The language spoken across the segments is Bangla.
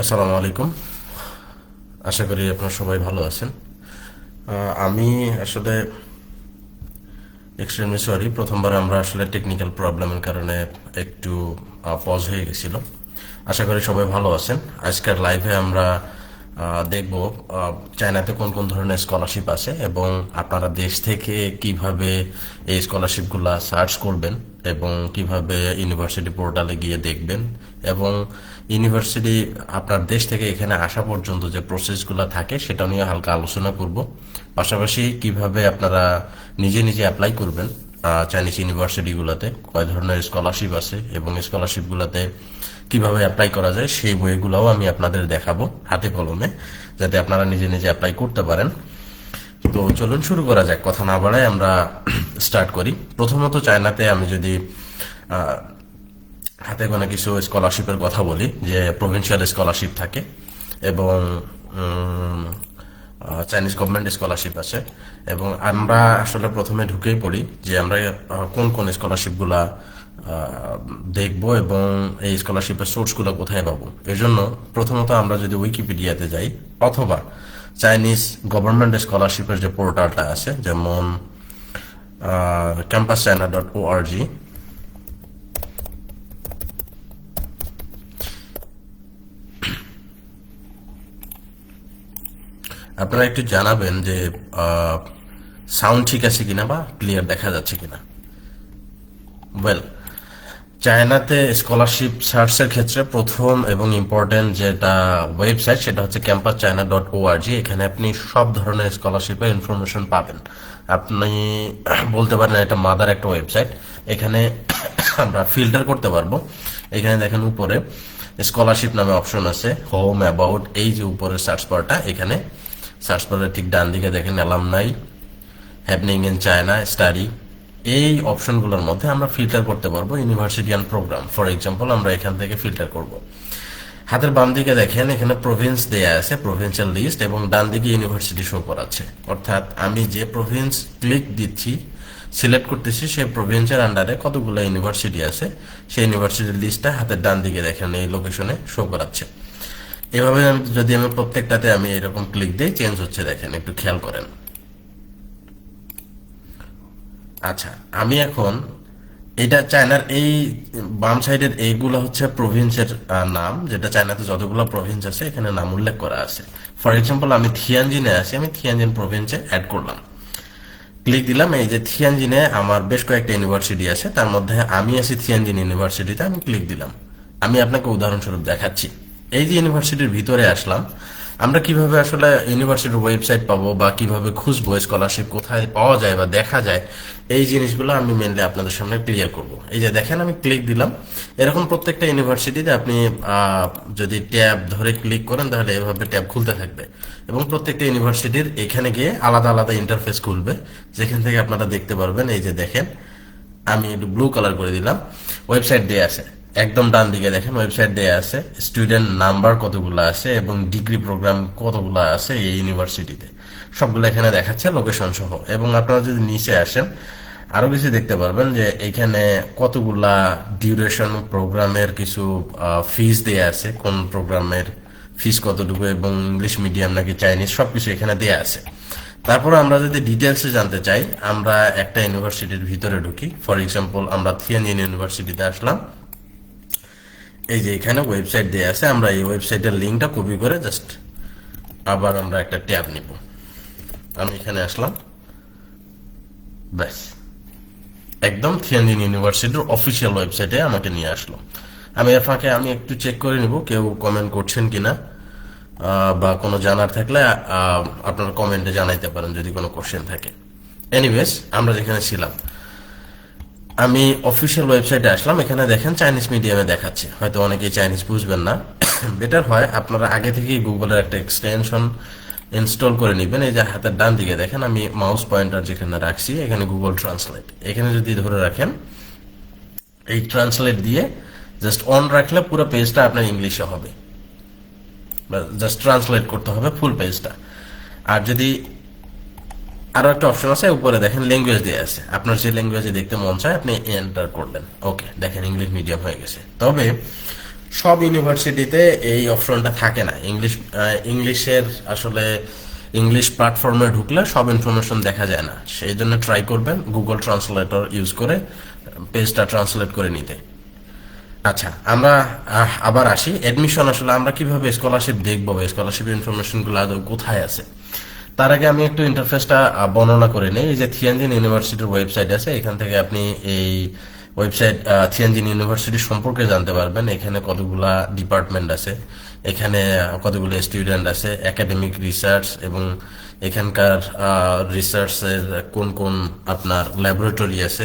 আসসালামু আলাইকুম। আশা করি আপনারা সবাই ভালো আছেন। আমি আসলে এক্সট্রিমলি সরি প্রথমবার আমরা আসলে টেকনিক্যাল প্রবলেমের কারণে একটু পজ হয়ে গেছিল। আশা করি সবাই ভালো আছেন। আজকের লাইভে আমরা দেখব চায়নাতে কোন কোন ধরনের স্কলারশিপ আছে এবং আপনারা দেশ থেকে কীভাবে এই স্কলারশিপগুলা সার্চ করবেন এবং কীভাবে ইউনিভার্সিটি পোর্টালে গিয়ে দেখবেন এবং ইউনিভার্সিটি আপনার দেশ থেকে এখানে আসা পর্যন্ত যে প্রসেসগুলো থাকে, সেটা নিয়ে হালকা আলোচনা করব। পাশাপাশি কীভাবে আপনারা নিজে নিজে অ্যাপ্লাই করবেন চাইনিজ ইউনিভার্সিটিগুলোতে কয় ধরনের স্কলারশিপ আছে এবং স্কলারশিপগুলোতে কীভাবে অ্যাপ্লাই করা যায়, সেই বইগুলোও আমি আপনাদের দেখাবো হাতে কলমে, যাতে আপনারা নিজে নিজে অ্যাপ্লাই করতে পারেন। তো চলুন শুরু করা যাক, কথা না বাড়ায় আমরা স্টার্ট করি। প্রথমত চায়নাতে আমি যদি হাতে গোনা কিছু স্কলারশিপের কথা বলি, যে প্রভিন্সিয়াল স্কলারশিপ থাকে এবং চাইনিজ গভর্নমেন্ট স্কলারশিপ আছে। এবং আমরা আসলে প্রথমে ঢুকেই পড়ি যে আমরা কোন কোন স্কলারশিপগুলা দেখব এবং এই স্কলারশিপের সোর্সগুলো কোথায় পাবো। এর জন্য প্রথমত আমরা যদি উইকিপিডিয়াতে যাই, অথবা চাইনিজ গভর্নমেন্ট স্কলারশিপের যে পোর্টালটা আছে, যেমন ক্যাম্পাস চায়না ডট ও আপনারা একটু জানাবেন যে সাউন্ড ঠিক আছে কিনা বা ক্লিয়ার দেখা যাচ্ছে কিনা? ওয়েল চায়নাতে স্কলারশিপ সার্চের ক্ষেত্রে প্রথম এবং ইম্পর্টেন্ট যেটা ওয়েবসাইট, সেটা হচ্ছে ক্যাম্পাস চায়না ডট ওআরজি এখানে আপনি সব ধরনের স্কলারশিপের ইনফরমেশন পাবেন। আপনি বলতে পারেন এটা মাদার একটা ওয়েবসাইট, এখানে আমরা ফিল্টার করতে পারব। এখানে দেখেন উপরে, স্কলারশিপ নামে অপশন আছে হোম অ্যাবাউট এই যে উপরে সার্চ বারটা এখানে সার্চ ঠিক ডান দিকে দেখেন alumni happening in China study এই অপশনগুলোর মধ্যে আমরা ফিল্টার করতে পারব university and programme for example আমরা এখান থেকে ফিল্টার করব। হাতের বাম দিকে দেখেন, এখানে প্রভিন্স দেয়া আছে প্রভিন্সিয়াল লিস্ট এবং ডান দিকে ইউনিভার্সিটি শো করাচ্ছে। অর্থাৎ আমি যে প্রভিন্স ক্লিক দিচ্ছি সিলেক্ট করতেছি সেই প্রভিন্সের আন্ডারে কতগুলো ইউনিভার্সিটি আছে, সেই ইউনিভার্সিটির লিস্টটা হাতের ডান দিকে দেখেন, এই লোকেশনে শো করাচ্ছে। এভাবে যদি আমি প্রত্যেকটাতে আমি এরকম ক্লিক দিই চেঞ্জ হচ্ছে দেখেন, একটু খেয়াল করেন। আচ্ছা আমি এখন এটা চায়নার এই বাম সাইডের এইগুলো হচ্ছে প্রভিন্সের নাম, যেটা চায়নাতে যতগুলো প্রভিন্স আছে, এখানে নাম উল্লেখ করা আছে। ফর এক্সাম্পল আমি থিয়ানজিনে আছি, আমি থিয়ানজিন প্রভিন্সে অ্যাড করলাম। ক্লিক দিলাম, এই যে থিয়ানজিনে আমার বেশ কয়েকটা ইউনিভার্সিটি আছে, তার মধ্যে আমি আছি থিয়ানজিন ইউনিভার্সিটিতে আমি ক্লিক দিলাম। আমি আপনাকে উদাহরণস্বরূপ দেখাচ্ছি। এই যে ইউনিভার্সিটির ভিতরে আসলাম, আমরা কীভাবে আসলে ইউনিভার্সিটির ওয়েবসাইট পাবো বা কীভাবে খুঁজবো স্কলারশিপ কোথায় পাওয়া যায় বা দেখা যায়, এই জিনিসগুলো আমি মেনলি আপনাদের সামনে ক্লিয়ার করব। এই যে দেখেন, আমি ক্লিক দিলাম। এরকম প্রত্যেকটা ইউনিভার্সিটিতে আপনি যদি ট্যাব ধরে ক্লিক করেন, তাহলে এভাবে ট্যাব খুলতে থাকবে। এবং প্রত্যেকটা ইউনিভার্সিটির এখানে গিয়ে আলাদা আলাদা ইন্টারফেস খুলবে। যেখান থেকে আপনারা দেখতে পারবেন, এই যে দেখেন, আমি একটু ব্লু কালার করে দিলাম। ওয়েবসাইট দিয়ে আছে একদম ডান দিকে দেখেন ওয়েবসাইট দিয়ে আছে স্টুডেন্ট নাম্বার কতগুলো আছে এবং ডিগ্রি প্রোগ্রাম কতগুলো আছে এই ইউনিভার্সিটিতে সবগুলো এখানে দেখাচ্ছে লোকেশন সহ। এবং আপনারা যদি নিচে আসেন, আরও কিছু দেখতে পারবেন যে এখানে কতগুলা ডিউরেশন প্রোগ্রামের কিছু ফিস দেয়া আছে, কোন প্রোগ্রামের ফিস কতটুকু এবং ইংলিশ মিডিয়াম নাকি চাইনিজ সবকিছু এখানে দেয়া আছে। তারপর আমরা যদি ডিটেলসে জানতে চাই, আমরা একটা ইউনিভার্সিটির ভিতরে ঢুকি। ফর এক্সাম্পল আমরা থিয়ানিয়ান ইউনিভার্সিটিতে আসলাম। এই যে এখানে ওয়েবসাইট দেয়া আছে আমরা এই ওয়েবসাইটের লিঙ্কটা কপি করে জাস্ট আবার আমরা একটা ট্যাব নিব। আমি এখানে আসলাম। ব্যাস। একদম থিয়ানজিন ইউনিভার্সিটির অফিসিয়াল ওয়েবসাইটে আমাকে নিয়ে আসলো। আমি এর ফাঁকে আমি একটু চেক করে নিব কেউ কমেন্ট করছেন কিনা আহ, বা কোনো জানার থাকলে আপনারা কমেন্টে জানাইতে পারেন যদি কোনো কোশ্চেন থাকে। এনিওয়েজ আমরা যেখানে ছিলাম আমি অফিসিয়াল ওয়েবসাইটে আসলাম, এখানে দেখেন চাইনিজ মিডিয়ামে দেখাচ্ছে। হয়তো অনেকেই চাইনিজ বুঝবেন না। বেটার হয় আপনারা আগে থেকেই গুগলের একটা এক্সটেনশন ইনস্টল করে নেবেন। এই যে হাতের ডান দিকে দেখেন, আমি মাউস পয়েন্টার যেখানে রাখছি, এখানে গুগল ট্রান্সলেট এখানে যদি ধরে রাখেন, এই ট্রান্সলেট দিয়ে জাস্ট অন রাখলে পুরো পেজটা আপনার ইংলিশে হবে। জাস্ট ট্রান্সলেট করতে হবে ফুল পেজটা আর যদি আরও একটা অপশন আছে, উপরে দেখেন ল্যাঙ্গুয়েজ দিয়ে আছে। আপনার যে ল্যাঙ্গুয়েজে দেখতে মন চায়, আপনি এন্টার করলেন ওকে দেখেন ইংলিশ মিডিয়াম হয়ে গেছে। তবে সব ইউনিভার্সিটিতে এই অপশনটা থাকে না। ইংলিশ ইংলিশের আসলে ইংলিশ প্ল্যাটফর্মে ঢুকলে সব ইনফরমেশন দেখা যায় না। সেই জন্য ট্রাই করবেন গুগল ট্রান্সলেটর ইউজ করে পেজটা ট্রান্সলেট করে নিতে। আচ্ছা আমরা আবার আসি। এডমিশন আসলে আমরা কীভাবে স্কলারশিপ দেখব? স্কলারশিপ ইনফরমেশনগুলো আদৌ কোথায় আছে? তার আগে আমি একটু ইন্টারফেসটা বর্ণনা করে নিই। এই যে থিয়ানজিন ইউনিভার্সিটির ওয়েবসাইট আছে, এখান থেকে আপনি এই ওয়েবসাইট থিয়ানজিন ইউনিভার্সিটি সম্পর্কে জানতে পারবেন। এখানে কতগুলা ডিপার্টমেন্ট আছে, এখানে কতগুলো স্টুডেন্ট আছে একাডেমিক রিসার্চ এবং এখানকার রিসার্চের কোন কোন আপনার ল্যাবরেটরি আছে,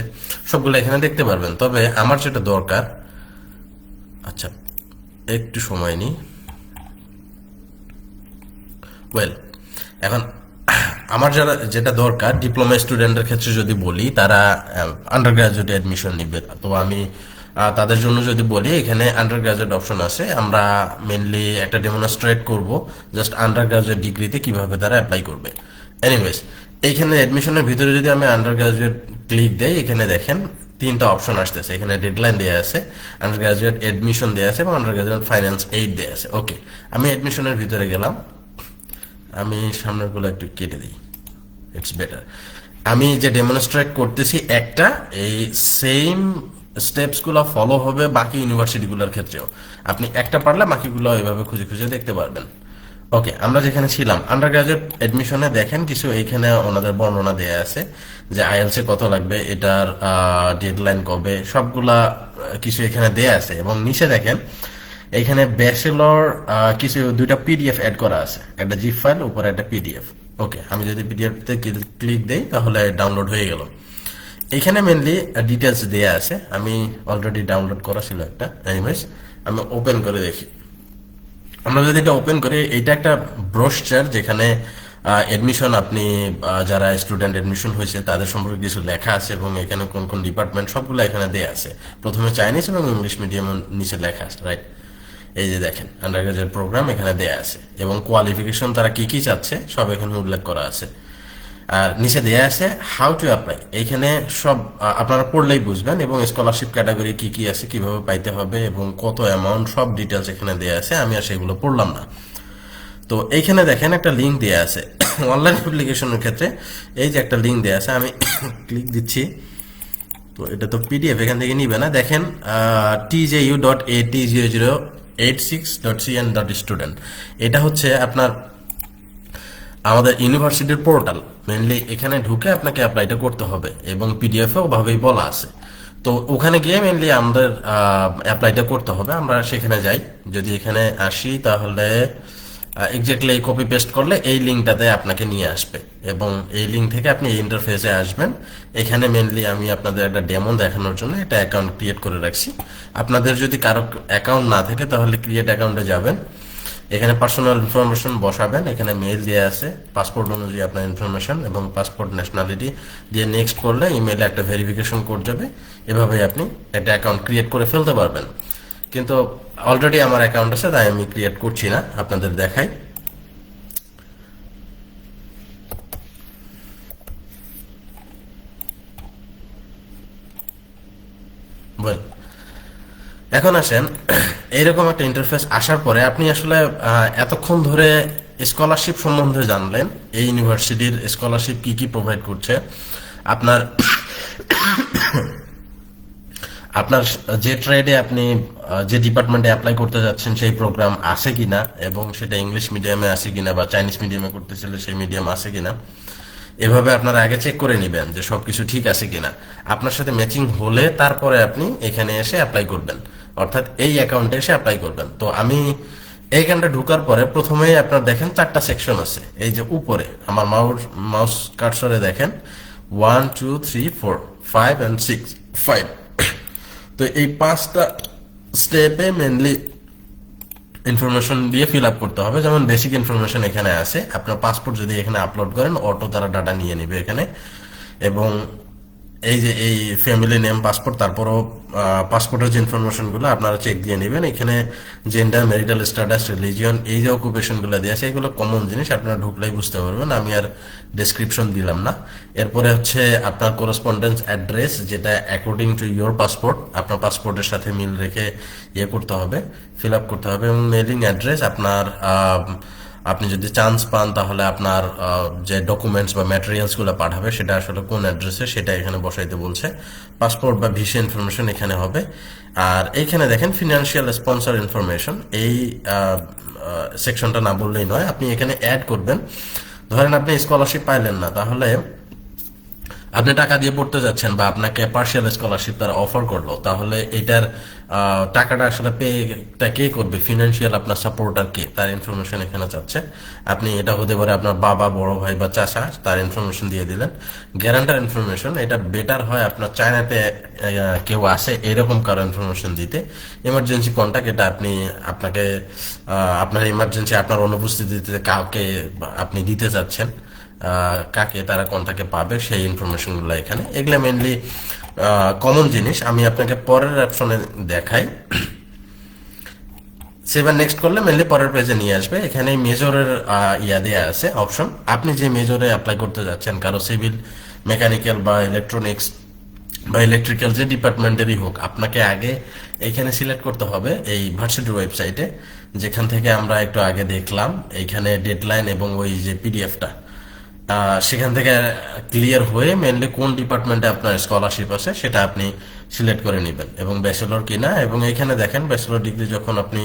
সবগুলো এখানে দেখতে পারবেন। তবে আমার যেটা দরকার আচ্ছা একটু সময় নিই। ওয়েল এখন আমার যারা যেটা দরকার ডিপ্লোমা স্টুডেন্টের ক্ষেত্রে যদি বলি, তারা আন্ডার গ্রাজুয়েট অ্যাডমিশন নিবে। তো আমি তাদের জন্য যদি বলি, এখানে আন্ডার গ্রাজুয়েট অপশন আছে। আমরা মেনলি একটা ডেমনস্ট্রেট করব জাস্ট আন্ডার গ্রাজুয়েট ডিগ্রিতে কীভাবে তারা অ্যাপ্লাই করবে। এনিওয়েজ এইখানে অ্যাডমিশনের ভিতরে যদি আমি আন্ডার গ্রাজুয়েট ক্লিক দেই, এখানে দেখেন তিনটা অপশন আসতেছে। এখানে ডেডলাইন দেওয়া আছে আন্ডার গ্রাজুয়েট এডমিশন দেওয়া আছে এবং আন্ডার গ্রাজুয়েট ফাইন্যান্স এইড দেওয়া আছে। ওকে আমি অ্যাডমিশনের ভিতরে গেলাম। আমি সামনেরগুলো একটু কেটে দিই। ইটস বেটার আমি যে ডেমনস্ট্রেট করতেছি, একটা, এই সেম স্টেপসগুলো ফলো হবে বাকি ইউনিভার্সিটি গুলোর ক্ষেত্রেও। আপনি একটা পারলে বাকিগুলো এইভাবে খুঁজে খুঁজে দেখতে পারবেন। ওকে আমরা যেখানে ছিলাম আন্ডার গ্রাজুয়েট এডমিশনে দেখেন কিছু এইখানে ওনাদের বর্ণনা দেয়া আছে যে আইএলস কত লাগবে, এটার ডেডলাইন কবে, সবগুলা কিছু এখানে দেয়া আছে। এবং নিচে দেখেন এখানে ব্যাচেলর কিছু দুইটা পিডিএফ অ্যাড করা আছে। একটা জিপ ফাইল উপরে একটা পিডিএফ ওকে আমি যদি পিডিএফ তে ক্লিক দেই, তাহলে ডাউনলোড হয়ে গেল। এখানে মেনলি ডিটেলস দেয়া আছে। আমি অলরেডি ডাউনলোড করা ছিল একটা এনিওয়েজ আমি ওপেন করে দেখি। আমরা যদি এটা ওপেন করি এটা একটা ব্রোশচার যেখানে এডমিশন আপনি যারা স্টুডেন্ট এডমিশন হয়েছে, তাদের সম্পর্কে কিছু লেখা আছে এবং এখানে কোন কোন ডিপার্টমেন্ট সবগুলো এখানে দেয়া আছে। প্রথমে চাইনিজ এবং ইংলিশ মিডিয়াম নিচে লেখা আছে রাইট এই যে দেখেন আন্ডার গ্রাজুয়েট প্রোগ্রাম এখানে দেয়া আছে এবং কোয়ালিফিকেশন তারা কি কি চাচ্ছে, সব এখানে উল্লেখ করা আছে। আর নিচে দেয়া আছে হাউ টু অ্যাপ্লাই এইখানে সব আপনারা পড়লেই বুঝবেন এবং স্কলারশিপ ক্যাটাগরি কি কি আছে, কীভাবে পাইতে হবে এবং কত অ্যামাউন্ট সব ডিটেলস এখানে দেয়া আছে, আমি আর সেগুলো পড়লাম না। তো এইখানে দেখেন একটা লিঙ্ক দেয়া আছে। অনলাইন অ্যাপ্লিকেশনের ক্ষেত্রে এই যে একটা লিঙ্ক দেয়া আছে, আমি ক্লিক দিচ্ছি। তো এটা তো পিডিএফ এখান থেকে নিবে না। দেখেন TJ U dot A T zero zero eight six student এটা হচ্ছে আপনার আমাদের ইউনিভার্সিটির পোর্টাল মেনলি এখানে ঢুকে আপনাকে অ্যাপ্লাইটা করতে হবে এবং পিডিএফে ওভাবেই বলা আছে। তো ওখানে গিয়ে মেনলি আমাদের অ্যাপ্লাইটা করতে হবে। আমরা সেখানে যাই। যদি এখানে আসি তাহলে এক্স্যাক্টলি কপি পেস্ট করলে এই লিঙ্কটাতে আপনাকে নিয়ে আসবে। এবং এই লিঙ্ক থেকে আপনি এই ইন্টারফেসে আসবেন। এখানে মেনলি আমি আপনাদের একটা ডেমো দেখানোর জন্য একটা অ্যাকাউন্ট ক্রিয়েট করে রাখছি। আপনাদের যদি কারও অ্যাকাউন্ট না থাকে তাহলে ক্রিয়েট অ্যাকাউন্টে যাবেন। এখানে পার্সোনাল ইনফরমেশন বসাবেন। এখানে মেল দেওয়া আছে পাসপোর্ট অনুযায়ী আপনার ইনফরমেশন এবং পাসপোর্ট ন্যাশনালিটি দিয়ে নেক্সট করলে ইমেলে একটা ভেরিফিকেশন কোড যাবে। এভাবেই আপনি একটা অ্যাকাউন্ট ক্রিয়েট করে ফেলতে পারবেন। কিন্তু অলরেডি আমার অ্যাকাউন্ট আছে, তাই আমি ক্রিয়েট করছি না। আপনাদের দেখাই। এখন আসেন, এইরকম একটা ইন্টারফেস আসার পরে আপনি আসলে এতক্ষণ ধরে স্কলারশিপ সম্বন্ধে জানলেন, এই ইউনিভার্সিটির স্কলারশিপ কি কি প্রোভাইড করছে, আপনার আপনার যে ট্রেডে আপনি যে ডিপার্টমেন্টে অ্যাপ্লাই করতে যাচ্ছেন, সেই প্রোগ্রাম আছে কিনা, এবং সেটা ইংলিশ মিডিয়ামে আছে কিনা, বা চাইনিজ মিডিয়ামে করতেছিল সেই মিডিয়াম আছে কিনা এভাবে আপনারা আগে চেক করে নেবেন যে সবকিছু ঠিক আছে কিনা। আপনার সাথে ম্যাচিং হলে তারপরে আপনি এখানে এসে অ্যাপ্লাই করবেন। অর্থাৎ এই অ্যাকাউন্টে এসে অ্যাপ্লাই করবেন। তো আমি এইখানটা ঢুকার পরে প্রথমেই আপনার দেখেন চারটা সেকশন আছে। এই যে উপরে, আমার মাউস মাউস কার্সরে দেখেন। One two three four five and six five তো এই পাঁচটা স্টেপে মেনলি ইনফরমেশন দিয়ে ফিল আপ করতে হবে। যেমন বেসিক ইনফরমেশন এখানে আছে। আপনার পাসপোর্ট যদি এখানে আপলোড করেন অটো তারা ডাটা নিয়ে নেবে এখানে। এবং এই যে, এই ফ্যামিলি নেম পাসপোর্ট তারপরও পাসপোর্টের যে ইনফরমেশনগুলো আপনারা চেক দিয়ে নেবেন। এখানে জেন্ডার মেরিটাল স্ট্যাটাস রিলিজিয়ন এই যে অকুপেশনগুলো দেওয়া আছে, এগুলো কমন জিনিস, আপনারা ঢুকলেই বুঝতে পারবেন। আমি আর ডেসক্রিপশন দিলাম না। এরপরে হচ্ছে আপনার করসপন্ডেন্স অ্যাড্রেস যেটা অ্যাকর্ডিং টু ইয়োর পাসপোর্ট আপনার পাসপোর্টের সাথে মিল রেখে ইয়ে করতে হবে ফিল আপ করতে হবে। এবং মেলিং অ্যাড্রেস আপনার আপনি যদি চান্স পান তাহলে আপনার যে ডকুমেন্টস বা ম্যাটেরিয়ালসগুলো পাঠাবে, সেটা আসলে কোন অ্যাড্রেসে সেটা এখানে বসাইতে বলছে। পাসপোর্ট বা ভিসা ইনফরমেশন এখানে হবে। আর এইখানে দেখেন ফিনান্সিয়াল স্পন্সর ইনফরমেশন এই সেকশনটা না বললেই নয়, আপনি এখানে অ্যাড করবেন। ধরেন আপনি স্কলারশিপ পাইলেন না, তাহলে আপনি টাকা দিয়ে পড়তে যাচ্ছেন বা আপনাকে পার্সিয়াল স্কলারশিপ তারা অফার করল, তাহলে এটার টাকাটা আসলে পেটা কে করবে? ফিনান্সিয়াল আপনার সাপোর্টার কে? তার ইনফরমেশন এখানে চাচ্ছে আপনি এটা হতে পারে আপনার বাবা, বড় ভাই বা চাচা, তার ইনফরমেশন দিয়ে দিলেন। গ্যারান্টার ইনফরমেশন এটা বেটার হয় আপনার চায়নাতে কেউ আসে এরকম কারও ইনফরমেশন দিতে। এমার্জেন্সি কন্ট্যাক্ট এটা আপনি আপনাকে আপনার ইমার্জেন্সি আপনার অনুপস্থিতিতে কাউকে আপনি দিতে চাচ্ছেন কাকে তারা কোনটাকে পাবে, সেই ইনফরমেশনগুলো এখানে। এগুলো মেনলি কমন জিনিস। আমি আপনাকে পরের অপশনে দেখাই। সেবার নেক্সট করলে মেনলি পরের পেজে নিয়ে আসবে। এখানে মেজরের ইয়া দেয়া আছে অপশন আপনি যে মেজরে অ্যাপ্লাই করতে যাচ্ছেন, কারও সিভিল মেকানিক্যাল বা ইলেকট্রনিক্স বা ইলেকট্রিক্যাল যে ডিপার্টমেন্টেরই হোক, আপনাকে আগে এইখানে সিলেক্ট করতে হবে এই ভার্সিটির ওয়েবসাইটে যেখান থেকে আমরা একটু আগে দেখলাম এইখানে ডেডলাইন এবং ওই যে পিডিএফটা সেখান থেকে ক্লিয়ার হয়ে মেনলি কোন ডিপার্টমেন্টে আপনার স্কলারশিপ আছে সেটা আপনি সিলেক্ট করে নেবেন। এবং ব্যাচেলর কিনা, এবং এখানে দেখেন ব্যাচেলর ডিগ্রি যখন আপনি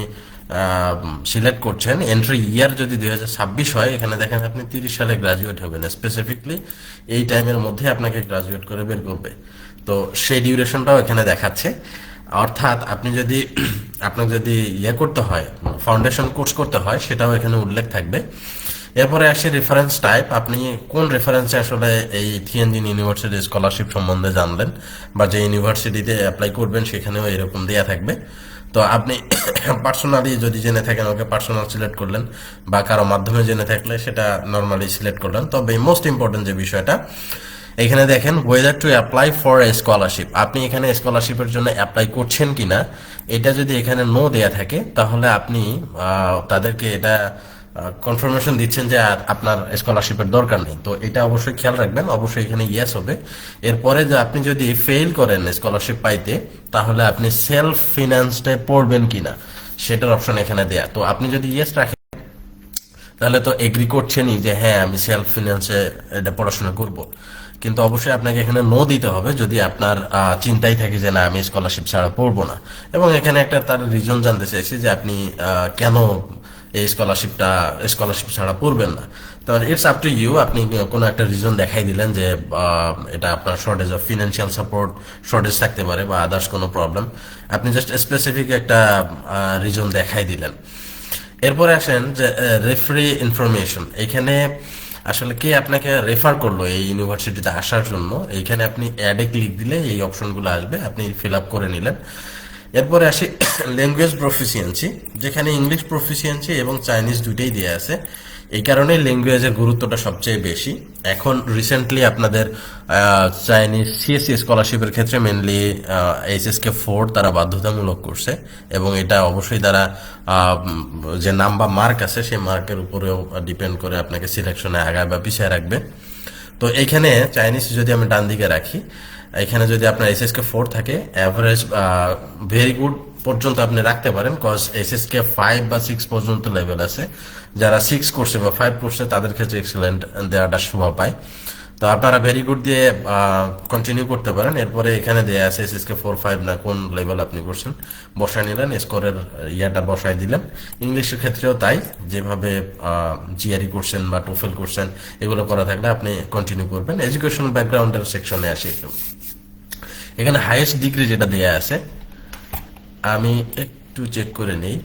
সিলেক্ট করছেন এন্ট্রি ইয়ার যদি দুই হাজার ছাব্বিশ হয়, এখানে দেখেন আপনি তিরিশ সালে গ্রাজুয়েট হবেন। স্পেসিফিকলি এই টাইমের মধ্যে আপনাকে গ্রাজুয়েট করে বের করবে। তো সেই ডিউরেশনটাও এখানে দেখাচ্ছে। অর্থাৎ আপনি যদি, আপনাকে যদি ইয়ে করতে হয় ফাউন্ডেশন কোর্স করতে হয়, সেটাও এখানে উল্লেখ থাকবে। এরপরে আসে রেফারেন্স টাইপ আপনি কোন রেফারেন্সে আসলে এই থিয়েনজিন ইউনিভার্সিটি স্কলারশিপ সম্বন্ধে জানলেন বা যে ইউনিভার্সিটিতে অ্যাপ্লাই করবেন সেখানেও এরকম দেয়া থাকবে। তো আপনি পার্সোনালি যদি জেনে থাকেন ওকে পার্সোনাল সিলেক্ট করলেন বা কারও মাধ্যমে জেনে থাকলে সেটা নর্মালি সিলেক্ট করলেন। তবে মোস্ট ইম্পর্টেন্ট যে বিষয়টা, এখানে দেখেন whether to apply for a scholarship আপনি এখানে স্কলারশিপের জন্য অ্যাপ্লাই করছেন কিনা, এটা যদি এখানে নো দেয়া থাকে, তাহলে আপনি তাদেরকে এটা কনফার্মেশন দিচ্ছেন যে আর আপনার স্কলারশিপের দরকার নেই। তো এটা অবশ্যই খেয়াল রাখবেন, অবশ্যই এখানে ইয়েস হবে। এরপরে যে আপনি যদি ফেল করেন স্কলারশিপ পাইতে, তাহলে আপনি সেলফ ফিনান্সডে পড়বেন কিনা, সেটার অপশন এখানে দেয়া। তো আপনি যদি ইয়েস রাখেন, তাহলে তো এগ্রি করছেনই যে হ্যাঁ আমি সেলফ ফিনান্সে এটা পড়াশোনা করব। কিন্তু অবশ্যই আপনাকে এখানে নো দিতে হবে যদি আপনার চিন্তাই থাকে যে না, আমি স্কলারশিপ ছাড়া পড়ব না। এবং এখানে একটা তার রিজন জানতে চাইছি যে আপনি কেন এই স্কলারশিপটা স্কলারশিপ ছাড়া পড়বেন না। তো ইটস আপ টু ইউ আপনি কোনো একটা রিজন দেখাই দিলেন যে এটা আপনার shortage of financial support shortage থাকতে পারে বা আদার্স কোনো প্রবলেম আপনি জাস্ট স্পেসিফিক একটা রিজন দেখাই দিলেন। এরপরে আসেন যে রেফারি ইনফরমেশন এখানে আসলে কে আপনাকে রেফার করল এই ইউনিভার্সিটিতে আসার জন্য? এইখানে আপনি অ্যাডে ক্লিক দিলে এই অপশনগুলো আসবে। আপনি ফিল আপ করে নিলেন। এরপরে আসি ল্যাঙ্গুয়েজ প্রফিসিয়েন্সি যেখানে ইংলিশ প্রফিসিয়েন্সি এবং চাইনিজ দুইটাই দেওয়া আছে। এই কারণে ল্যাঙ্গুয়েজের গুরুত্বটা সবচেয়ে বেশি। এখন রিসেন্টলি আপনাদের চাইনিজ সিএসসি স্কলারশিপের ক্ষেত্রে মেনলি এইচএসকে ফোর তারা বাধ্যতামূলক করছে এবং এটা অবশ্যই তারা যে নাম বা মার্ক আছে সেই মার্কের উপরেও ডিপেন্ড করে আপনাকে সিলেকশনে আগায় বা পিছিয়ে রাখবে। তো এইখানে চাইনিজ যদি আমি ডান দিকে রাখি এখানে যদি আপনার এস এসএসকে ফোর থাকে অ্যাভারেজ ভেরি গুড পর্যন্ত আপনি রাখতে পারেন কজ এস এসএসকে ফাইভ বা সিক্স পর্যন্ত লেভেল আছে। যারা সিক্স করছে বা ফাইভ করছে, তাদের ক্ষেত্রে এক্সেলেন্ট দেওয়াটা শোভা পায় তো আপনারা ভেরি গুড দিয়ে কন্টিনিউ করতে পারেন। এরপরে এখানে দেয়া আছে এস এসএসকে ফোর ফাইভ না কোন লেভেল আপনি করছেন। বসায় নিলেন স্কোরের ইয়াটা বসায় দিলেন। ইংলিশের ক্ষেত্রেও তাই, যেভাবে জিআরই করছেন বা টোফেল করছেন, এগুলো করা থাকলে আপনি কন্টিনিউ করবেন। এডুকেশনাল ব্যাকগ্রাউন্ডের সেকশনে আসি একটু। এখানে হাইয়েস্ট ডিগ্রি যেটা দেয়া আছে, আমি একটু চেক করে নেই।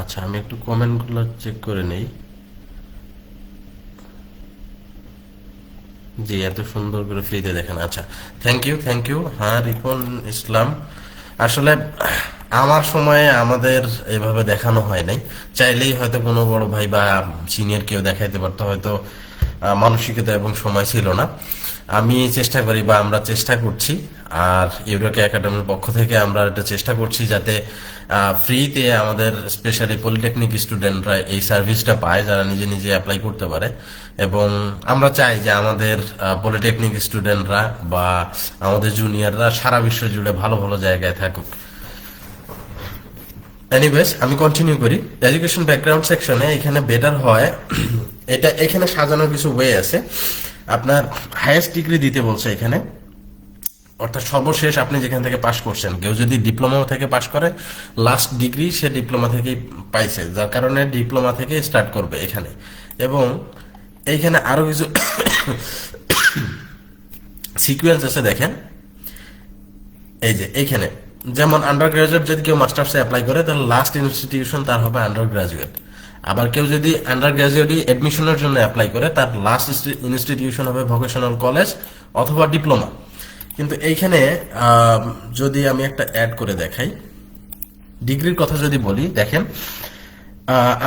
আচ্ছা আমি একটু কমেন্টগুলো চেক করে নেই। জি, এত সুন্দর করে ফ্রিতে দেখেন। আচ্ছা থ্যাংক ইউ থ্যাংক ইউ হ্যাঁ রিপন ইসলাম। আসলে আমার সময়ে আমাদের এভাবে দেখানো হয় নাই। চাইলেই হয়তো কোনো বড় ভাই বা সিনিয়র কেউ দেখাইতে পারতো, হয়তো মানসিকতা এবং সময় ছিল না। আমি চেষ্টা করি বা আমরা চেষ্টা করছি, আর ইউরোকে একাডেমির পক্ষ থেকে আমরা এটা চেষ্টা করছি যাতে ফ্রিতে আমাদের স্পেশালি পলিটেকনিক স্টুডেন্টরা এই সার্ভিসটা পায়, যারা নিজে নিজে অ্যাপ্লাই করতে পারে। এবং আমরা চাই যে আমাদের পলিটেকনিক স্টুডেন্টরা বা আমাদের জুনিয়ররা সারা বিশ্ব জুড়ে ভালো ভালো জায়গায় থাকুক। এনিওয়েজ আমি কন্টিনিউ করি। এডুকেশন ব্যাকগ্রাউন্ড সেকশনে এখানে বেটার হয়। এটা, এখানে সাজানোর কিছু ওয়ে আছে। আপনার হায়েস্ট ডিগ্রি দিতে বলছে এখানে। অর্থাৎ সর্বশেষ আপনি যেখান থেকে পাশ করছেন, কেউ যদি ডিপ্লোমা থেকে পাশ করে লাস্ট ডিগ্রি সে ডিপ্লোমা থেকেই পাইছে, যার কারণে ডিপ্লোমা থেকে স্টার্ট করবে এখানে। এবং এইখানে আরও কিছু সিকুয়েন্স আছে, দেখেন। এই যে, এইখানে। যেমন আন্ডার গ্রাজুয়েট যদি কেউ মাস্টার্সে অ্যাপ্লাই করে, তাহলে লাস্ট ইনস্টিটিউশন তার হবে আন্ডার গ্রাজুয়েট আবার কেউ যদি আন্ডার গ্রাজুয়েটই অ্যাডমিশনের জন্য অ্যাপ্লাই করে, তার লাস্ট ইনস্টিটিউশন হবে ভোকেশনাল কলেজ অথবা ডিপ্লোমা কিন্তু এইখানে যদি আমি একটা অ্যাড করে দেখাই ডিগ্রির কথা যদি বলি, দেখেন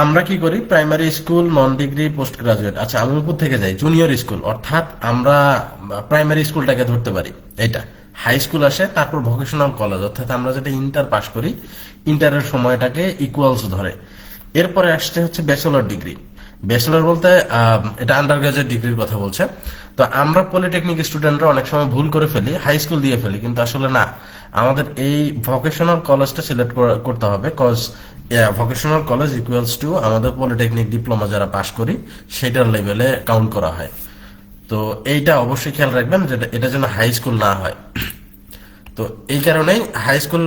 আমরা কি করি? Primary school non degree post graduate আচ্ছা আমি উপর থেকে যাই জুনিয়র স্কুল অর্থাৎ আমরা প্রাইমারি স্কুলটাকে ধরতে পারি এটা হাই স্কুল আসে, তারপর ভোকেশনাল কলেজ অর্থাৎ আমরা যেটা ইন্টার পাস করি ইন্টারের সময়টাকে ইকুয়ালস ধরে। এরপরে আসছে হচ্ছে ব্যাচেলর ডিগ্রি ব্যাচেলর বলতে এটা আন্ডার গ্রাজুয়েট ডিগ্রির কথা বলছে। তো আমরা পলিটেকনিক স্টুডেন্টরা অনেক সময় ভুল করে ফেলি হাই স্কুল দিয়ে ফেলি, কিন্তু আসলে না। আমাদের এই ভোকেশনাল কলেজটা সিলেক্ট করতে হবে cause vocational college equals to আমাদের পলিটেকনিক ডিপ্লোমা যারা পাশ করি, সেটার লেভেলে কাউন্ট করা হয়। তো এইটা অবশ্যই খেয়াল রাখবেন যেটা এটা যেন হাই স্কুল না হয়। তো এই কারণেই হাই স্কুল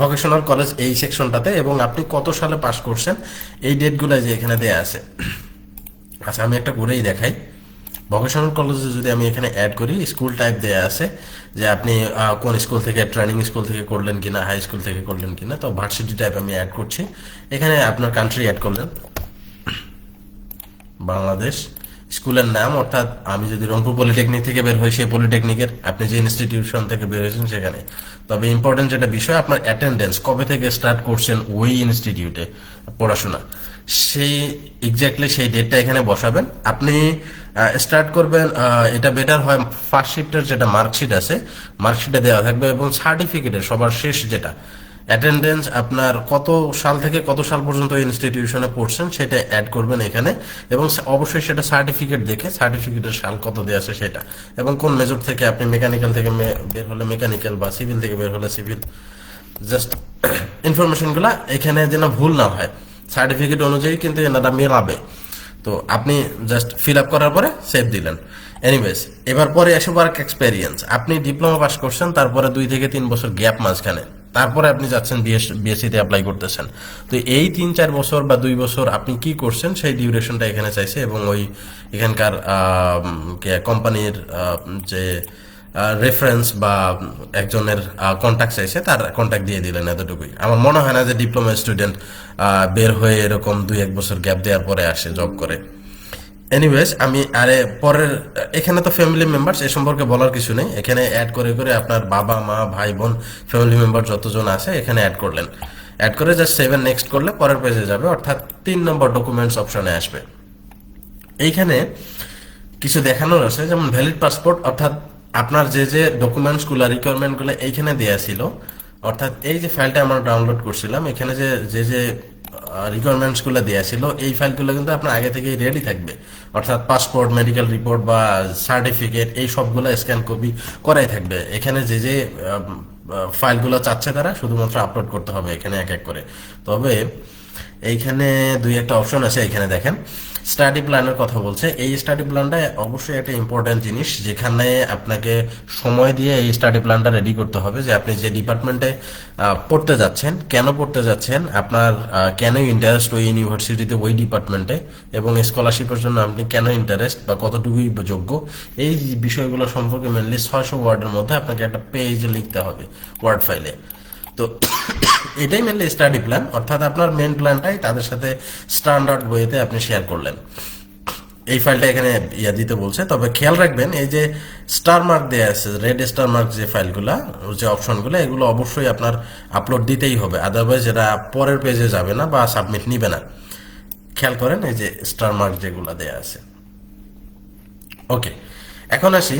ভোকেশনাল কলেজ এই সেকশনটাতে এবং আপনি কত সালে পাশ করছেন, এই ডেটগুলো যে এখানে দেয়া আছে। আচ্ছা আমি একটা করেই দেখাই। ভোকেশনাল কলেজে যদি আমি এখানে অ্যাড করি স্কুল টাইপ দেয়া আছে যে আপনি কোন স্কুল থেকে ট্রেনিং স্কুল থেকে করলেন কিনা হাই স্কুল থেকে করলেন কিনা, তো ভার্সিটি টাইপ আমি অ্যাড করছি। এখানে আপনার কান্ট্রি অ্যাড করলেন। বাংলাদেশ, স্কুলের নাম, অর্থাৎ আমি যদি রংপুর পলিটেকনিক থেকে বের হই, সেই পলিটেকনিকের আপনি যে ইনস্টিটিউশন থেকে বের হয়েছেন সেখানে। তবে ইম্পর্টেন্ট যেটা বিষয়, আপনার অ্যাটেন্ডেন্স কবে থেকে স্টার্ট করছেন ওই ইনস্টিটিউটে পড়াশোনা। সেই এক্স্যাক্টলি সেই ডেটটা এখানে বসাবেন। আপনি স্টার্ট করবেন এটা বেটার হয় ফার্স্ট শিফটের যেটা মার্কশিট আছে মার্কশিটে দেওয়া থাকবে এবং সার্টিফিকেটের সবার শেষ যেটা। অ্যাটেন্ডেন্স আপনার কত সাল থেকে কত সাল পর্যন্ত ইনস্টিটিউশনে পড়ছেন সেটা অ্যাড করবেন এখানে এবং অবশ্যই সেটা সার্টিফিকেট দেখে সার্টিফিকেটের সাল কত দেওয়া আছে সেটা এবং কোন মেজর থেকে আপনি মেকানিক্যাল থেকে বের হলে মেকানিক্যাল বা সিভিল থেকে বের হলে সিভিল জাস্ট ইনফরমেশনগুলো এখানে যেন ভুল না হয়। সার্টিফিকেট অনুযায়ী কিন্তু এনারা মেলাবে। তো আপনি জাস্ট ফিল আপ করার পরে সেভ দিলেন। এনিওয়েজ এবার পরে আসে ওয়ার্ক এক্সপেরিয়েন্স আপনি ডিপ্লোমা পাস করছেন, তারপরে দুই থেকে তিন বছর গ্যাপ মাঝখানে। তারপরে আপনি যাচ্ছেন বিএসসিতে অ্যাপ্লাই করতেছেন। তো এই তিন চার বছর বা দুই বছর আপনি কি করছেন, সেই ডিউরেশনটা এখানে চাইছে এবং ওই এখানকার কোম্পানির যে রেফারেন্স বা একজনের কন্ট্যাক্ট চাইছে, তার কন্ট্যাক্ট দিয়ে দিলেন এতটুকুই। আমার মনে হয় না যে ডিপ্লোমা স্টুডেন্ট বের হয়ে এরকম দুই এক বছর গ্যাপ দেওয়ার পরে আসে জব করে। এনিওয়েজ আমি আরে পরের, এখানে তো ফ্যামিলি মেম্বার্স এ সম্পর্কে বলার কিছু নেই। এখানে অ্যাড করে করে আপনার বাবা, মা, ভাই, বোন ফ্যামিলি মেম্বার যতজন আছে, এখানে অ্যাড করলেন। অ্যাড করে জাস্ট সেভেন নেক্সট করলে পরের পেজে যাবে, অর্থাৎ তিন নম্বর ডকুমেন্টস অপশনে আসবে। এইখানে কিছু দেখানোর আছে, যেমন ভ্যালিড পাসপোর্ট অর্থাৎ আপনার যে যে ডকুমেন্টসগুলো রিকোয়ারমেন্টগুলো এইখানে দেয়া ছিল, অর্থাৎ এই যে ফাইলটা আমরা ডাউনলোড করছিলাম, এখানে যে যে যে রিকোয়ারমেন্টসগুলো দেয়া ছিল, এই ফাইলগুলো কিন্তু আপনার আগে থেকেই রেডি থাকবে। অর্থাৎ পাসপোর্ট মেডিকেল রিপোর্ট বা সার্টিফিকেট এই সবগুলো স্ক্যান কপি করাই থাকবে। এখানে যে যে ফাইলগুলো চাচ্ছে তারা, শুধুমাত্র আপলোড করতে হবে এখানে এক এক করে। তবে এইখানে দুই একটা অপশন আছে এখানে দেখেন। স্টাডি প্ল্যানের কথা বলছে। এই স্টাডি প্ল্যানটা অবশ্যই একটা ইম্পর্টেন্ট জিনিস, যেখানে আপনাকে সময় দিয়ে এই স্টাডি প্ল্যানটা রেডি করতে হবে যে আপনি যে ডিপার্টমেন্টে পড়তে যাচ্ছেন, কেন পড়তে যাচ্ছেন, আপনার কেন ইন্টারেস্ট ওই ইউনিভার্সিটিতে ওই ডিপার্টমেন্টে এবং স্কলারশিপের জন্য আপনি কেন ইন্টারেস্ট বা কতটুকুই যোগ্য, এই বিষয়গুলো সম্পর্কে মেনলি ছয়শো ওয়ার্ডের মধ্যে আপনাকে একটা পেজ লিখতে হবে ওয়ার্ড ফাইলে তো এটাই মেনলি স্টাডি প্ল্যান অর্থাৎ আপনার মেন প্ল্যানটাই তাদের সাথে স্ট্যান্ডার্ড ওয়েতে আপনি শেয়ার করলেন। এই ফাইলটা এখানে ইয়া দিতে বলছে। তবে খেয়াল রাখবেন, এই যে স্টার মার্ক দেয়া আছে রেড স্টার মার্ক যে ফাইলগুলা যে অপশনগুলো এগুলো অবশ্যই আপনার আপলোড দিতেই হবে। আদারওয়াইজ এরা পরের পেজে যাবে না বা সাবমিট নিবে না। খেয়াল করেন, এই যে স্টার মার্ক যেগুলো দেয়া আছে। ওকে এখন আসি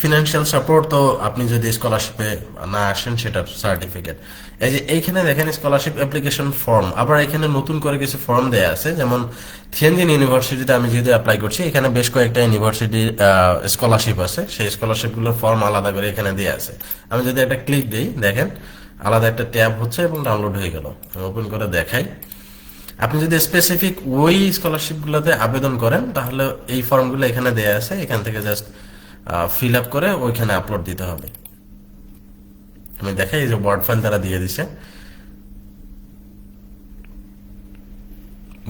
ফিনান্সিয়াল সাপোর্ট তো আপনি যদি স্কলারশিপে না আসেন, সেটা সার্টিফিকেট এই যে এইখানে দেখেন স্কলারশিপ অ্যাপ্লিকেশন ফর্ম আবার এখানে নতুন করে কিছু ফর্ম দেয়া আছে, যেমন থিয়েনজিন ইউনিভার্সিটিতে আমি যেহেতু অ্যাপ্লাই করছি, এখানে বেশ কয়েকটা ইউনিভার্সিটি স্কলারশিপ আছে। সেই স্কলারশিপগুলোর ফর্ম আলাদা করে এখানে দেওয়া আছে। আমি যদি একটা ক্লিক দিই, দেখেন আলাদা একটা ট্যাব হচ্ছে এবং ডাউনলোড হয়ে গেল। ওপেন করে দেখাই। আপনি যদি স্পেসিফিক ওই স্কলারশিপগুলোতে আবেদন করেন, তাহলে এই ফর্মগুলো এখানে দেয়া আছে। এখান থেকে জাস্ট ফিল আপ করে ওইখানে আপলোড দিতে হবে। আমি দেখাই যে ওয়ার্ড ফাইল তারা দিয়ে দিছে।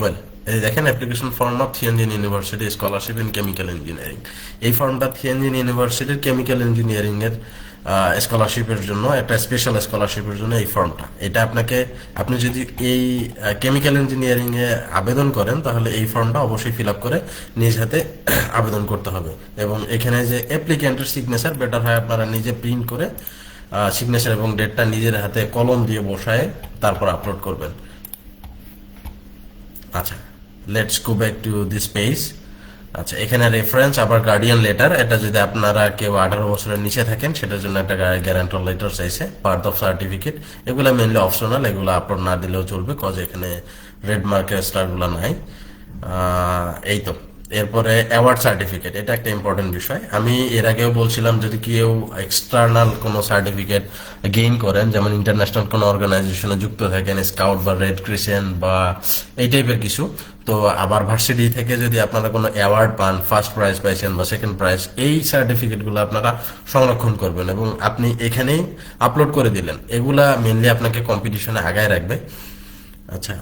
ওয়েল এই দেখেন application form of Tianjin university scholarship in chemical engineering এই ফর্মটা থিয়েনজিন ইউনিভার্সিটির কেমিক্যাল ইঞ্জিনিয়ারিং এর স্কলারশিপের জন্য, একটা স্পেশাল স্কলারশিপের জন্য এই ফর্মটা এটা আপনাকে, আপনি যদি এই কেমিক্যাল ইঞ্জিনিয়ারিং এ আবেদন করেন, তাহলে এই ফর্মটা অবশ্যই ফিল আপ করে নিজ হাতে আবেদন করতে হবে। এবং এখানে যে অ্যাপ্লিক্যান্টের সিগনেচার বেটার হয় আপনারা নিজে প্রিন্ট করে সিগনেচার এবং ডেটটা নিজের হাতে কলম দিয়ে বসায়, তারপর আপলোড করবেন। আচ্ছা let's go back to this page আচ্ছা এখানে রেফারেন্স আবার গার্ডিয়ান লেটার এটা যদি আপনারা কেউ আঠারো বছরের নিচে থাকেন, সেটার জন্য একটা গ্যারান্টার লেটার চাইছে বার্থ অফ সার্টিফিকেট এগুলো মেনলি অপশনাল এগুলো আপলোড না দিলেও চলবে কজ এখানে রেড মার্কের স্টারগুলো নাই। এই তো। এরপরে অ্যাওয়ার্ড সার্টিফিকেট এটা একটা ইম্পর্টেন্ট বিষয়। আমি এর আগেও বলছিলাম, যদি কেউ এক্সটার্নাল কোনো সার্টিফিকেট গেইন করেন, যেমন ইন্টারন্যাশনাল কোনো অর্গানাইজেশনে যুক্ত থাকেন স্কাউট বা রেড ক্রিসেন্ট বা এই টাইপের কিছু, তো আবার ভার্সিটি থেকে যদি আপনারা কোনো অ্যাওয়ার্ড পান ফার্স্ট প্রাইজ পাইছেন বা সেকেন্ড প্রাইজ এই সার্টিফিকেটগুলো আপনারা সংরক্ষণ করবেন এবং আপনি এখানেই আপলোড করে দিলেন। এগুলা মেনলি আপনাকে কম্পিটিশনে আগায় রাখবে। আচ্ছা।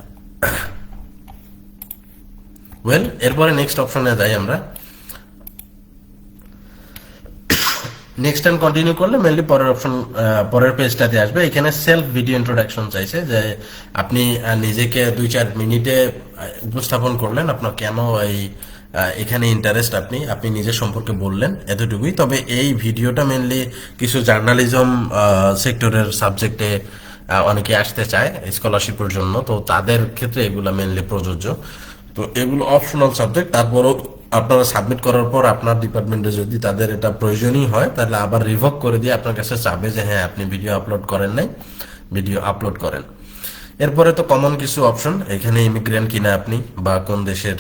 ওয়েল এরপরে নেক্সট অপশনে যাই আমরা। নেক্সট টাইম কন্টিনিউ করলে মেনলি পরের অপশন পরের পেজটাতে আসবে। এখানে সেলফ ভিডিও ইন্ট্রোডাকশন চাইছে যে আপনি নিজেকে দুই চার মিনিটে উপস্থাপন করলেন। আপনার কেন এই এখানে ইন্টারেস্ট আপনি আপনি নিজের সম্পর্কে বললেন এতটুকুই। তবে এই ভিডিওটা মেনলি কিছু জার্নালিজম সেক্টরের সাবজেক্টে অনেকে আসতে চায় স্কলারশিপের জন্য। তো তাদের ক্ষেত্রে এগুলো মেনলি প্রযোজ্য। তো এগুলো অপশনাল সাবজেক্ট তারপরও আপনারা সাবমিট করার পর আপনার ডিপার্টমেন্টে যদি তাদের এটা প্রয়োজনই হয়, তাহলে আবার রিভোক করে দিয়ে আপনার কাছে চাবে যে হ্যাঁ আপনি ভিডিও আপলোড করেন নাই ভিডিও আপলোড করেন। এরপরে তো কমন কিছু অপশন এখানে ইমিগ্রেন্ট কিনা আপনি বা কোন দেশের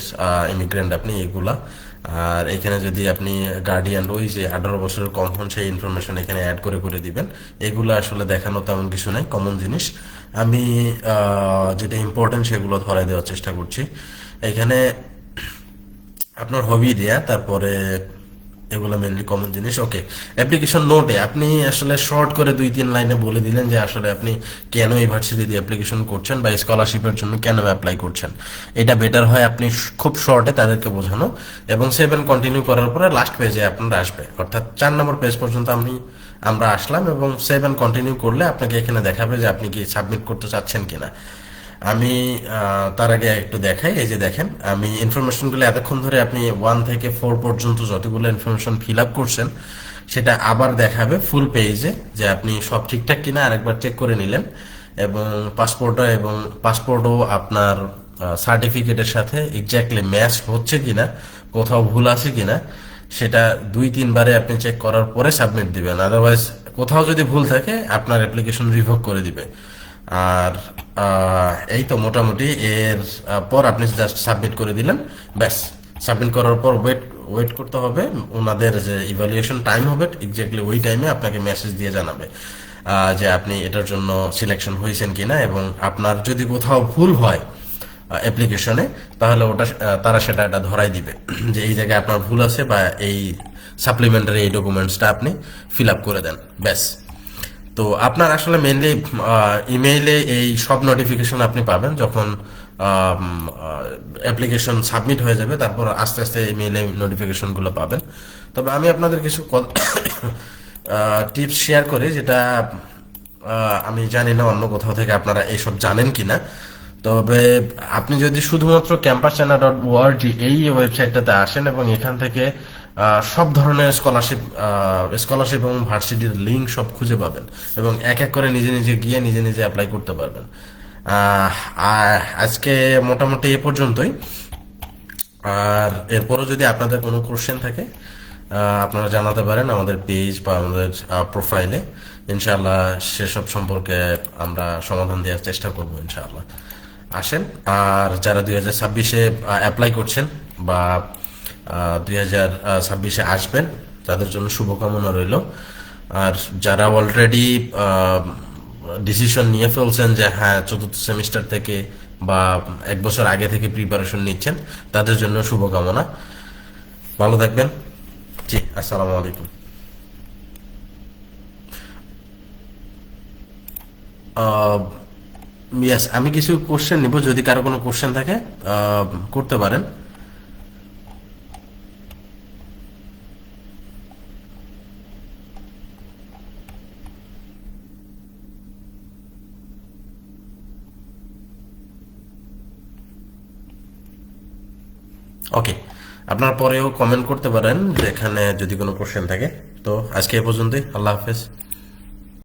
ইমিগ্রেন্ট আপনি, এগুলা। আর এখানে যদি আপনি গার্ডিয়ান ওই যে আঠারো বছরের কম হন, সেই ইনফরমেশন এখানে অ্যাড করে করে দিবেন। এগুলো আসলে দেখানো তেমন কিছু নাই কমন জিনিস। আমি যেটা ইম্পর্টেন্ট সেগুলো ধরাই দেওয়ার চেষ্টা করছি। এখানে আপনার হবি দেয়া তারপরে এগুলো মেনলি কমন জিনিস। ওকে অ্যাপ্লিকেশন নোটে আপনি আসলে শর্ট করে দুই তিন লাইনে বলে দিলেন যে আসলে আপনি কেন ইউনিভার্সিটি দিয়ে অ্যাপ্লিকেশন করছেন বা স্কলারশিপের জন্য কেন অ্যাপ্লাই করছেন। এটা বেটার হয় আপনি খুব শর্টে তাদেরকে বোঝানো এবং সেভেন কন্টিনিউ করার পরে লাস্ট পেজে আপনার আসবে। অর্থাৎ চার নম্বর পেজ পর্যন্ত আমি, আমরা আসলাম এবং সেভেন কন্টিনিউ করলে আপনাকে এখানে দেখাবে যে আপনি কি সাবমিট করতে চাচ্ছেন কিনা। আমি তার আগে একটু দেখাই, এই যে দেখেন, আমি ইনফরমেশনগুলো এতক্ষণ ধরে আপনি ওয়ান থেকে ফোর পর্যন্ত যতগুলো ইনফরমেশন ফিল আপ করছেন, সেটা আবার দেখাবে ফুল পেজে যে আপনি সব ঠিকঠাক কিনা আরেকবার চেক করে নিলেন। এবং পাসপোর্টও এবং পাসপোর্টও আপনার সার্টিফিকেটের সাথে এক্স্যাক্টলি ম্যাচ হচ্ছে কিনা, কোথাও ভুল আছে কিনা, সেটা দুই তিনবারে আপনি চেক করার পরে সাবমিট দিবেন। আদারওয়াইজ কোথাও যদি ভুল থাকে, আপনার অ্যাপ্লিকেশন রিভোক করে দিবে। আর এই তো মোটামুটি এর পর আপনি জাস্ট সাবমিট করে দিলেন, ব্যাস। সাবমিট করার পর ওয়েট ওয়েট করতে হবে। ওনাদের যে ইভ্যালুয়েশন টাইম হবে এক্স্যাক্টলি ওই টাইমে আপনাকে মেসেজ দিয়ে জানাবে যে আপনি এটার জন্য সিলেকশন হয়েছেন কিনা এবং আপনার যদি কোথাও ভুল হয় অ্যাপ্লিকেশনে তাহলে ওটা তারা সেটা এটা ধরাই দিবে, যে এই জায়গায় আপনার ভুল আছে বা এই সাপ্লিমেন্টারি এই ডকুমেন্টসটা আপনি ফিল আপ করে দেন, ব্যাস। তো আপনার আসলে মেনলি ইমেইলে এই সব নোটিফিকেশন আপনি পাবেন যখন অ্যাপ্লিকেশন সাবমিট হয়ে যাবে, তারপর আস্তে আস্তে ইমেইলে নোটিফিকেশনগুলো পাবেন। তবে আমি আপনাদের কিছু টিপস শেয়ার করি যেটা আমি জানি না অন্য কোথাও থেকে আপনারা এইসব জানেন কিনা। তবে আপনি যদি শুধুমাত্র ক্যাম্পাস চায়না ডট ওয়ার্জি এই ওয়েবসাইটটাতে আসেন এবং এখান থেকে সব ধরনের স্কলারশিপ স্কলারশিপ এবং ভার্সিটির লিঙ্ক সব খুঁজে পাবেন এবং এক এক করে নিজে নিজে গিয়ে নিজে নিজে অ্যাপ্লাই করতে পারবেন। আজকে মোটামুটি এ পর্যন্তই। আর এরপরও যদি আপনাদের কোনো কোশ্চেন থাকে আপনারা জানাতে পারেন আমাদের পেজ বা আমাদের প্রোফাইলে ইনশাআল্লাহ সেসব সম্পর্কে আমরা সমাধান দেওয়ার চেষ্টা করব ইনশাআল্লাহ। আসেন, আর যারা দুই হাজার ছাব্বিশে অ্যাপ্লাই করছেন বা দুই হাজার ছাব্বিশে আসবেন। তাদের জন্য শুভকামনা রইল। আর যারা অলরেডি ডিসিশন নিয়ে ফেলছেন যে হ্যাঁ চতুর্থ সেমিস্টার থেকে বা এক বছর আগে থেকে প্রিপারেশন নিচ্ছেন, তাদের জন্য শুভকামনা। ভালো থাকবেন। জি, আসসালামু আলাইকুম। ইয়াস আমি কিছু কোশ্চেন নিব, যদি কারও কোনো কোশ্চেন থাকে করতে পারেন। ওকে আপনার পরেও কমেন্ট করতে পারেন যে এখানে যদি কোনো কোশ্চেন থাকে। তো আজকে এ পর্যন্তই। আল্লাহ হাফেজ।